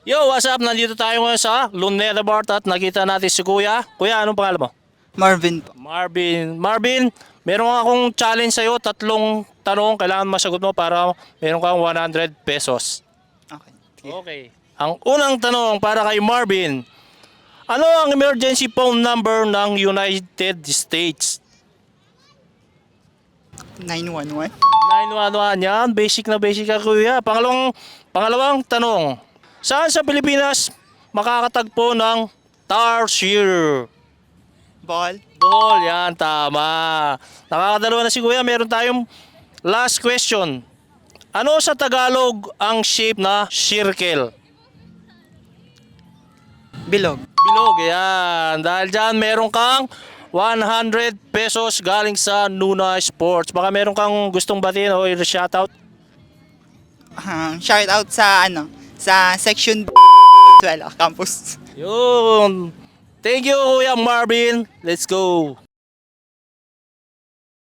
Yo, what's up? Nandito tayo ngayon sa Luneta Bar at nakita natin si Kuya. Kuya, anong pangalan mo? Marvin. Marvin. Marvin, meron akong challenge sa'yo. Tatlong tanong kailangan masagot mo para meron kang 100 pesos. Okay. Okay. Ang unang tanong para kay Marvin. Ano ang emergency phone number ng United States? 911. 911 yan. Basic na basic ka kuya. Pangalawang, pangalawang tanong. Saan sa Pilipinas makakatagpo ng tarsier? Ball. Bohol, yan, tama. Nakakadalawa na si Kuya. Meron tayong last question. Ano sa Tagalog ang shape na circle? Bilog. Bilog, yan. Dahil dyan, meron kang 100 pesos galing sa Nuna Sports. Baka meron kang gustong batiin o i-shoutout. Um, shout out sa ano, sa section well, campus. Yun. Thank you, Kuya Marvin. Let's go.